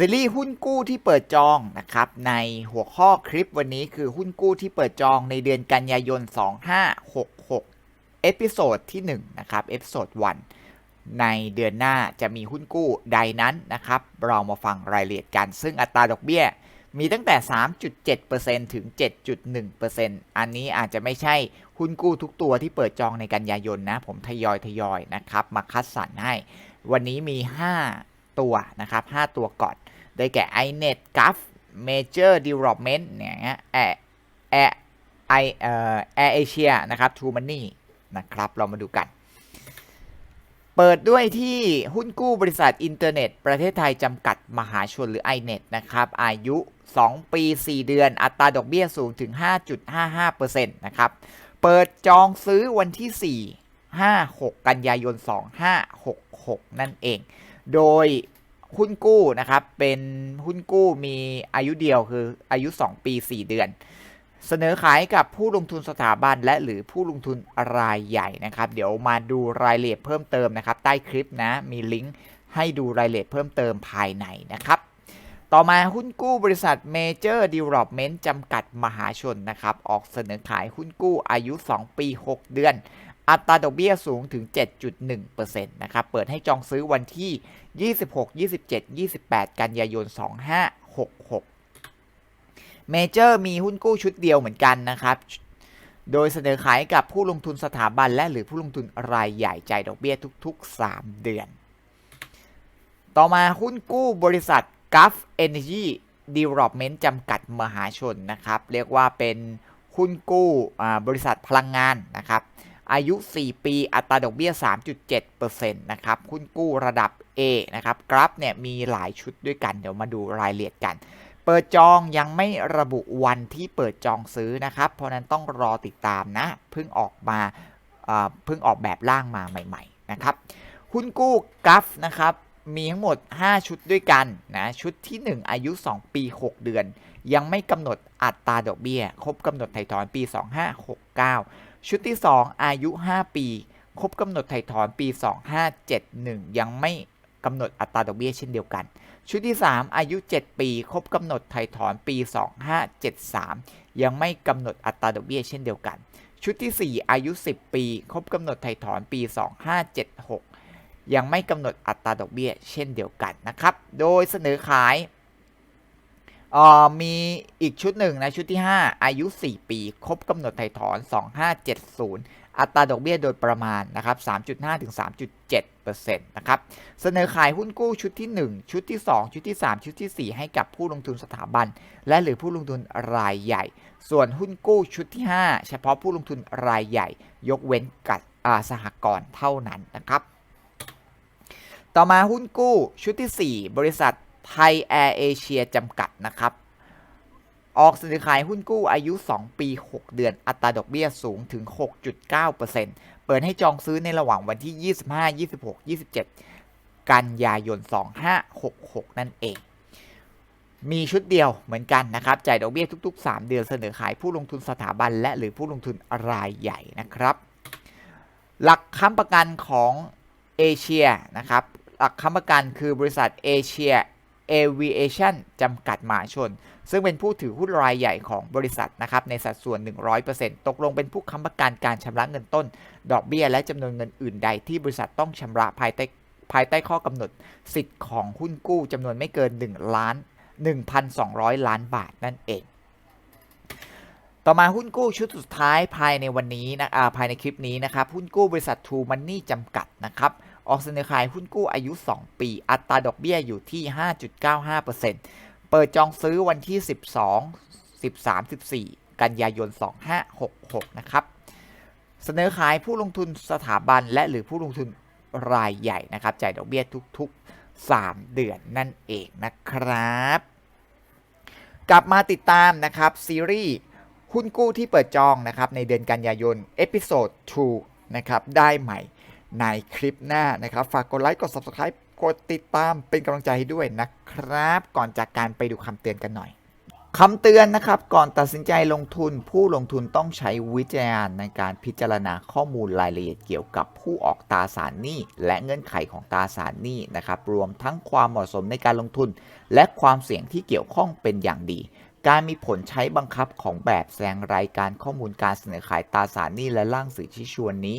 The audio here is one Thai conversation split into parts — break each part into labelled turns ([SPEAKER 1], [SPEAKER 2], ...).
[SPEAKER 1] ซีรีส์หุ้นกู้ที่เปิดจองนะครับในหัวข้อคลิปวันนี้คือหุ้นกู้ที่เปิดจองในเดือนกันยายน 2566 เอพิโซดที่1นะครับเอพิโซด1ในเดือนหน้าจะมีหุ้นกู้ใดนั้นนะครับเรามาฟังรายละเอียดกัน ซึ่งอัตราดอกเบี้ยมีตั้งแต่ 3.7%ถึง 7.1%อันนี้อาจจะไม่ใช่หุ้นกู้ทุกตัวที่เปิดจองในกันยายนนะ ผมทยอยทยอยนะครับมาคัดสรรให้ วันนี้มี 5 ตัวนะครับ 5 ตัวก่อน ได้แก่ iNet g u f Major Development เนี่ยแอแอไอเอ่อแอร์เอเชียนะครับ True Money นะครับ เรามาดูกัน เปิดด้วยที่หุ้นกู้บริษัทอินเทอร์เน็ต ประเทศไทยจำกัดมหาชนหรือ iNet นะครับ อายุ 2 ปี 4 เดือน อัตราดอกเบี้ยสูงถึง 5.55%นะครับ เปิดจองซื้อวันที่ 4 5 6 กันยายน 2566 นั่นเอง โดยหุ้นกู้นะครับ เป็นหุ้นกู้มีอายุเดียวคืออายุ 2 ปี 4 เดือน เสนอขายกับผู้ลงทุนสถาบันและหรือผู้ลงทุนรายใหญ่นะครับ เดี๋ยวมาดูรายละเอียดเพิ่มเติมนะครับ ใต้คลิปนะมีลิงก์ให้ดูรายละเอียดเพิ่มเติมภายในนะครับ ต่อมาหุ้นกู้บริษัท Major Development จำกัดมหาชนนะครับ ออกเสนอขายหุ้นกู้อายุ 2 ปี 6 เดือน อัตราดอกเบี้ยสูงถึง 7.1%นะครับ เปิดให้จองซื้อวันที่ 26 27 28 กันยายน 2566 เมเจอร์มีหุ้นกู้ชุดเดียวเหมือนกันนะครับ โดยเสนอขายกับผู้ลงทุนสถาบันและหรือผู้ลงทุนรายใหญ่จ่ายดอกเบี้ยทุก ๆ 3 เดือน ต่อมาหุ้นกู้บริษัท Gulf Energy Development จำกัดมหาชนนะครับ เรียกว่าเป็นหุ้นกู้บริษัทพลังงานนะครับ อายุ 4 ปี อัตราดอกเบี้ย 3.7%นะครับหุ้นกู้ระดับ A นะครับ กราฟเนี่ยมีหลายชุดด้วยกัน เดี๋ยวมาดูรายละเอียดกัน เปิดจองยังไม่ระบุวันที่เปิดจองซื้อนะครับ เพราะนั้นต้องรอติดตามนะ เพิ่งออกมาเพิ่งออกแบบร่างมาใหม่ ๆ นะครับหุ้นกู้กัฟนะครับมีทั้งหมด 5 ชุดด้วยกันนะชุดที่ 1 อายุ 2 ปี 6 เดือน ยังไม่กำหนดอัตราดอกเบี้ย ครบกำหนดไถ่ถอนปี 2569 ชุดที่ 2 อายุ 5 ปี ครบกำหนดไถ่ถอนปี 2571 ยังไม่กำหนดอัตราดอกเบี้ยเช่นเดียวกัน ชุดที่ 3 อายุ 7 ปี ครบกำหนดไถ่ถอนปี 2573 ยังไม่กำหนดอัตราดอกเบี้ยเช่นเดียวกัน ชุดที่ 4 อายุ 10 ปี ครบกำหนดไถ่ถอนปี 2576 ยังไม่กำหนดอัตราดอกเบี้ยเช่นเดียวกันนะครับ โดยเสนอขาย มีอีกชุดหนึ่งนะ ชุดที่ 5 อายุ 4 ปี ครบกำหนดไถ่ถอน 2570 อัตราดอกเบี้ยโดยประมาณนะครับ 3.5 ถึง 3.7%นะครับ เสนอขายหุ้นกู้ชุดที่ 1 ชุดที่ 2 ชุดที่ 3 ชุดที่ 4 ให้กับผู้ลงทุนสถาบัน และหรือผู้ลงทุนรายใหญ่ ส่วนหุ้นกู้ชุดที่ 5 เฉพาะผู้ลงทุนรายใหญ่ ยกเว้นกับสหกรณ์เท่านั้นนะครับ ต่อมาหุ้นกู้ชุดที่ 4 บริษัท ไทยแอร์เอเชียจำกัดนะครับ ออกเสนอขายหุ้นกู้อายุ 2 ปี 6 เดือน อัตราดอกเบี้ยสูงถึง 6.9%เปิดให้จองซื้อในระหว่างวันที่ 25 26 27 กันยายน 2566 นั่นเอง มีชุดเดียวเหมือนกันนะครับ จ่ายดอกเบี้ยทุก ๆ 3 เดือนเสนอขายผู้ลงทุนสถาบัน และหรือผู้ลงทุนรายใหญ่นะครับ หลักค้ำประกันของเอเชียนะครับ หลักค้ำประกันคือบริษัทเอเชีย Aviation จำกัดมหาชน ซึ่งเป็นผู้ถือหุ้นรายใหญ่ของบริษัทนะครับในสัดส่วน 100%ตกลงเป็นผู้ค้ำประกันการชำระเงินต้น ดอกเบี้ยและจำนวนเงินอื่นใดที่บริษัทต้องชำระภายใต้ภายใต้ข้อกำหนด สิทธิ์ของหุ้นกู้จำนวนไม่เกิน 1 ล้าน 1,200 ล้านบาทนั่นเอง ต่อมาหุ้นกู้ชุดสุดท้ายภายในวันนี้นะภายในคลิปนี้นะครับหุ้นกู้บริษัท True Money จำกัดนะครับ ออกเสนอขายหุ้นกู้อายุ 2 ปี อัตราดอกเบี้ยอยู่ที่ 5.95%เปิดจองซื้อวันที่ 12 13 14 กันยายน 2566 นะครับ เสนอขายผู้ลงทุนสถาบันและหรือผู้ลงทุนรายใหญ่นะครับ จ่ายดอกเบี้ยทุก ๆ 3 เดือนนั่นเองนะครับ กลับมาติดตามนะครับ ซีรีส์หุ้นกู้ที่เปิดจองนะครับในเดือนกันยายน เอพิโซด 2 นะครับ ได้ใหม่ ในคลิปหน้านะครับ ฝากกดไลค์ กด Subscribe กดติดตามเป็นกำลังใจให้ด้วยนะครับ ก่อนจากการไปดูคำเตือนกันหน่อยคำเตือนนะครับก่อนตัดสินใจลงทุนผู้ลงทุนต้องใช้วิจารณญาณในการพิจารณาข้อมูลรายละเอียดเกี่ยวกับผู้ออกตราสารหนี้ และเงื่อนไขของตราสารหนี้นะครับรวมทั้งความเหมาะสมในการลงทุน และความเสี่ยงที่เกี่ยวข้องเป็นอย่างดี การมีผลใช้บังคับของแบบแสดงรายการข้อมูลการเสนอขายตราสารหนี้และร่างสื่อชี้ชวนนี้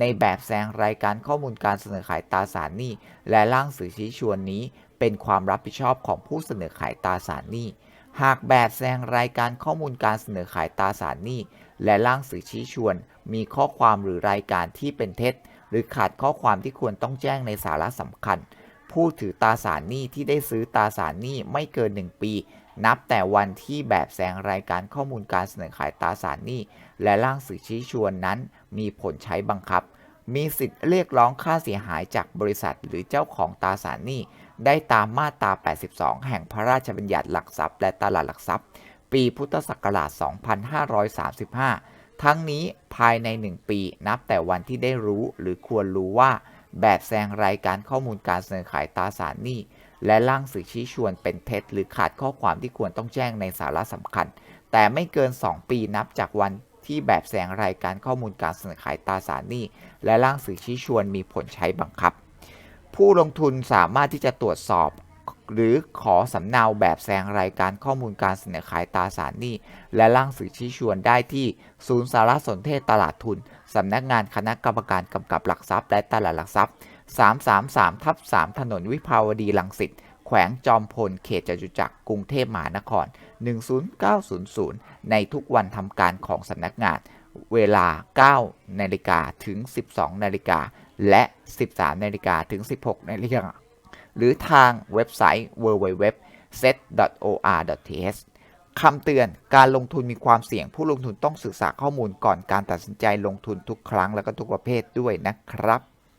[SPEAKER 1] ในแบบแสดงรายการข้อมูลการเสนอขายตราสารหนี้ และร่างสื่อชี้ชวนนี้เป็นความรับผิดชอบของผู้เสนอขายตราสารหนี้ หากแบบแสดงรายการข้อมูลการเสนอขายตราสารหนี้ และร่างสื่อชี้ชวน มีข้อความหรือรายการที่เป็นเท็จ หรือขาดข้อความที่ควรต้องแจ้งในสาระสำคัญ ผู้ถือตราสารหนี้ที่ได้ซื้อตราสารหนี้ไม่เกิน 1 ปี นับแต่วันที่แบบแสดงรายการข้อมูลการเสนอขายตราสารหนี้ และร่างสื่อชี้ชวนนั้น มีผลใช้บังคับ มีสิทธิ์เรียกร้องค่าเสียหายจากบริษัทหรือเจ้าของตราสารหนี้ ได้ตามมาตรา 82 แห่งพระราชบัญญัติหลักทรัพย์และตลาดหลักทรัพย์ ปีพุทธศักราช 2535 ทั้งนี้ภายใน 1 ปีนับแต่วันที่ได้รู้หรือควรรู้ว่า แบบแสดงรายการข้อมูลการเสนอขายตราสารหนี้และร่างสื่อชี้ชวนเป็นเท็จ หรือขาดข้อความที่ควรต้องแจ้งในสาระสำคัญ แต่ไม่เกิน 2 ปีนับจากวัน ที่แบบแสดงรายการข้อมูลการเสนอขายตราสารหนี้ และร่างสื่อชี้ชวนมีผลใช้บังคับ ผู้ลงทุนสามารถที่จะตรวจสอบ หรือขอสำเนาแบบแสดงรายการข้อมูลการเสนอขายตราสารหนี้ และร่างสื่อชี้ชวนได้ที่ศูนย์สารสนเทศตลาดทุนสำนักงานคณะกรรมการกำกับหลักทรัพย์และตลาดหลักทรัพย์ 333ทับ3ถนนวิภาวดีรังสิต วงจอมพลเขตจตุจักรกรุงเทพมหานคร 10900 ในทุกวันทำการของสำนักงาน เวลา 9 นาฬิกาถึง 12 นาฬิกา และ 13 นาฬิกาถึง 16 นาฬิกา หรือทางเว็บไซต์ www.set.or.th คำเตือนการลงทุนมีความเสี่ยงผู้ลงทุนต้องศึกษาข้อมูลก่อนการตัดสินใจลงทุนทุกครั้งและก็ทุกประเภทด้วยนะครับ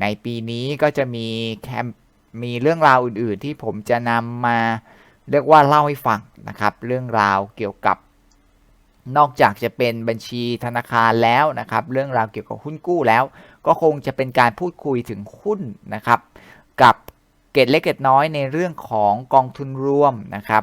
[SPEAKER 1] ในปีนี้ก็จะมีแคมมีเรื่องราวอื่นๆ ที่ผมจะนำมาเรียกว่าเล่าให้ฟังนะครับ เรื่องราวเกี่ยวกับ นอกจากจะเป็นบัญชีธนาคารแล้วนะครับ เรื่องราวเกี่ยวกับหุ้นกู้แล้ว ก็คงจะเป็นการพูดคุยถึงหุ้นนะครับ กับเกตเล็กเกตน้อยในเรื่องของกองทุนรวมนะครับ